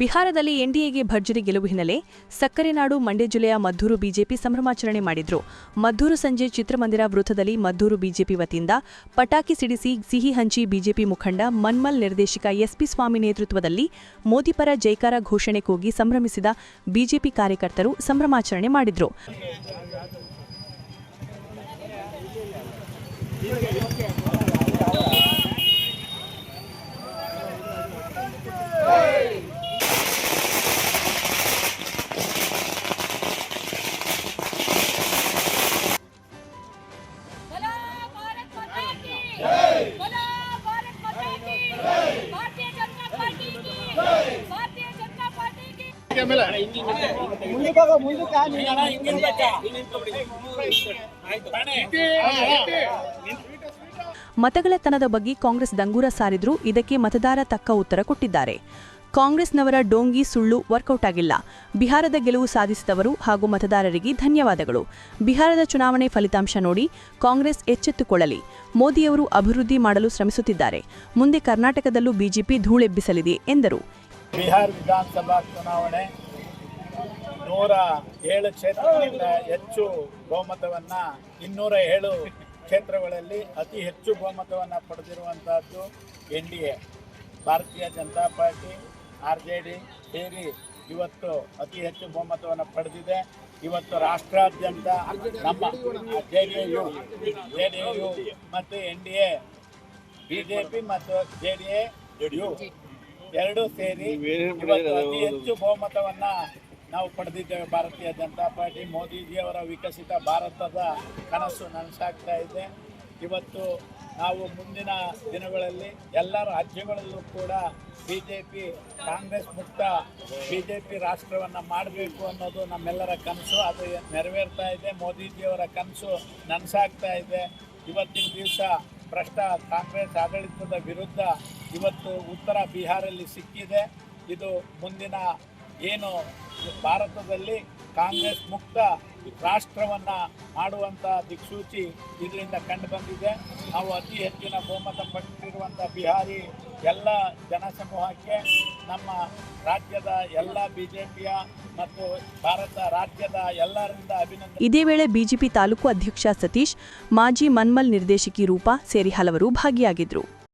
ಬಿಹಾರದಲ್ಲಿ ಎನ್ಡಿಎಗೆ ಭರ್ಜರಿ ಗೆಲುವು ಹಿನ್ನೆಲೆ ಸಕ್ಕರೆ ನಾಡು ಮಂಡ್ಯ ಜಿಲ್ಲೆಯ ಮದ್ದೂರು ಬಿಜೆಪಿ ಸಂಭ್ರಮಾಚರಣೆ ಮಾಡಿದ್ರು. ಮದ್ದೂರು ಸಂಜೆ ಚಿತ್ರಮಂದಿರ ವೃತ್ತದಲ್ಲಿ ಮದ್ದೂರು ಬಿಜೆಪಿ ವತಿಯಿಂದ ಪಟಾಕಿ ಸಿಡಿಸಿ ಸಿಹಿ ಹಂಚಿ ಬಿಜೆಪಿ ಮುಖಂಡ ಮನ್ಮಲ್ ನಿರ್ದೇಶಕ ಎಸ್ಪಿ ಸ್ವಾಮಿ ನೇತೃತ್ವದಲ್ಲಿ ಮೋದಿ ಪರ ಜೈಕಾರ ಘೋಷಣೆ ಕೂಗಿ ಸಂಭ್ರಮಿಸಿದ ಬಿಜೆಪಿ ಕಾರ್ಯಕರ್ತರು ಸಂಭ್ರಮಾಚರಣೆ ಮಾಡಿದ್ರು. ಮತಗಳತನದ ಬಗ್ಗೆ ಕಾಂಗ್ರೆಸ್ ದಂಗೂರ ಸಾರಿದ್ರು, ಇದಕ್ಕೆ ಮತದಾರ ತಕ್ಕ ಉತ್ತರ ಕೊಟ್ಟಿದ್ದಾರೆ. ಕಾಂಗ್ರೆಸ್ನವರ ಡೋಂಗಿ ಸುಳ್ಳು ವರ್ಕೌಟ್ ಆಗಿಲ್ಲ. ಬಿಹಾರದ ಗೆಲುವು ಸಾಧಿಸಿದವರು ಹಾಗೂ ಮತದಾರರಿಗೆ ಧನ್ಯವಾದಗಳು. ಬಿಹಾರದ ಚುನಾವಣೆ ಫಲಿತಾಂಶ ನೋಡಿ ಕಾಂಗ್ರೆಸ್ ಎಚ್ಚೆತ್ತುಕೊಳ್ಳಲಿ. ಮೋದಿಯವರು ಅಭಿವೃದ್ಧಿ ಮಾಡಲು ಶ್ರಮಿಸುತ್ತಿದ್ದಾರೆ. ಮುಂದೆ ಕರ್ನಾಟಕದಲ್ಲೂ ಬಿಜೆಪಿ ಧೂಳೆಬ್ಬಿಸಲಿದೆ, ಎಂದರು. ಬಿಹಾರ್ ವಿಧಾನಸಭಾ ಚುನಾವಣೆ ನೂರ ಏಳು ಕ್ಷೇತ್ರಗಳಿಂದ ಹೆಚ್ಚು ಬಹುಮತವನ್ನು ಇನ್ನೂರ ಏಳು ಕ್ಷೇತ್ರಗಳಲ್ಲಿ ಅತಿ ಹೆಚ್ಚು ಬಹುಮತವನ್ನು ಪಡೆದಿರುವಂತಹದ್ದು N D A, Bharatiya Janata party, R J D ಸೇರಿ ಇವತ್ತು ಅತಿ ಹೆಚ್ಚು ಬಹುಮತವನ್ನು ಪಡೆದಿದೆ. ಇವತ್ತು ರಾಷ್ಟ್ರಾದ್ಯಂತ ನಮ್ಮ J D U, J D U ಮತ್ತು N D A, B J P ಮತ್ತು ಜೆ ಡಿ ಎ ಯು ಎರಡೂ ಸೇರಿ ಅತಿ ಹೆಚ್ಚು ಬಹುಮತವನ್ನ ನಾವು ಪಡೆದಿದ್ದೇವೆ. ಭಾರತೀಯ ಜನತಾ ಪಾರ್ಟಿ ಮೋದಿಜಿಯವರ ವಿಕಸಿತ ಭಾರತದ ಕನಸು ನನಸಾಗ್ತಾ ಇದೆ. ಇವತ್ತು ನಾವು ಮುಂದಿನ ದಿನಗಳಲ್ಲಿ ಎಲ್ಲ ರಾಜ್ಯಗಳಲ್ಲೂ ಕೂಡ ಬಿ ಜೆ ಪಿ ಕಾಂಗ್ರೆಸ್ ಮುಕ್ತ ಬಿ ಜೆ ಪಿ ರಾಷ್ಟ್ರವನ್ನು ಮಾಡಬೇಕು ಅನ್ನೋದು ನಮ್ಮೆಲ್ಲರ ಕನಸು. ಅದು ನೆರವೇರ್ತಾ ಇದೆ. ಮೋದಿಜಿಯವರ ಕನಸು ನನಸಾಗ್ತಾ ಇದೆ. ಇವತ್ತಿನ ದಿವಸ ಭ್ರಷ್ಟ ಕಾಂಗ್ರೆಸ್ ಆಡಳಿತದ ವಿರುದ್ಧ ಇವತ್ತು ಉತ್ತರ ಬಿಹಾರಲ್ಲಿ ಸಿಕ್ಕಿದೆ. ಇದು ಮುಂದಿನ ಏನು ಭಾರತದಲ್ಲಿ ಕಾಂಗ್ರೆಸ್ ಮುಕ್ತ ರಾಷ್ಟ್ರವನ್ನ ಮಾಡುವಂಥ ದಿಕ್ಸೂಚಿ ಇದರಿಂದ ಕಂಡು ಬಂದಿದೆ. ನಾವು ಅತಿ ಹೆಚ್ಚಿನ ಬಹುಮತ ಪಟ್ಟಿರುವಂಥ ಬಿಹಾರಿ ಎಲ್ಲ ಜನಸಮೂಹಕ್ಕೆ ನಮ್ಮ ರಾಜ್ಯದ ಎಲ್ಲ ಬಿಜೆಪಿಯ ಮತ್ತು ಭಾರತ ರಾಜ್ಯದ ಎಲ್ಲರಿಂದ ಅಭಿನಂದನೆ. ಇದೇ ವೇಳೆ ಬಿಜೆಪಿ ತಾಲೂಕು ಅಧ್ಯಕ್ಷ ಸತೀಶ್, ಮಾಜಿ ಮನ್ಮಲ್ ನಿರ್ದೇಶಕಿ ರೂಪಾ ಸೇರಿ ಹಲವರು ಭಾಗಿಯಾಗಿದ್ರು.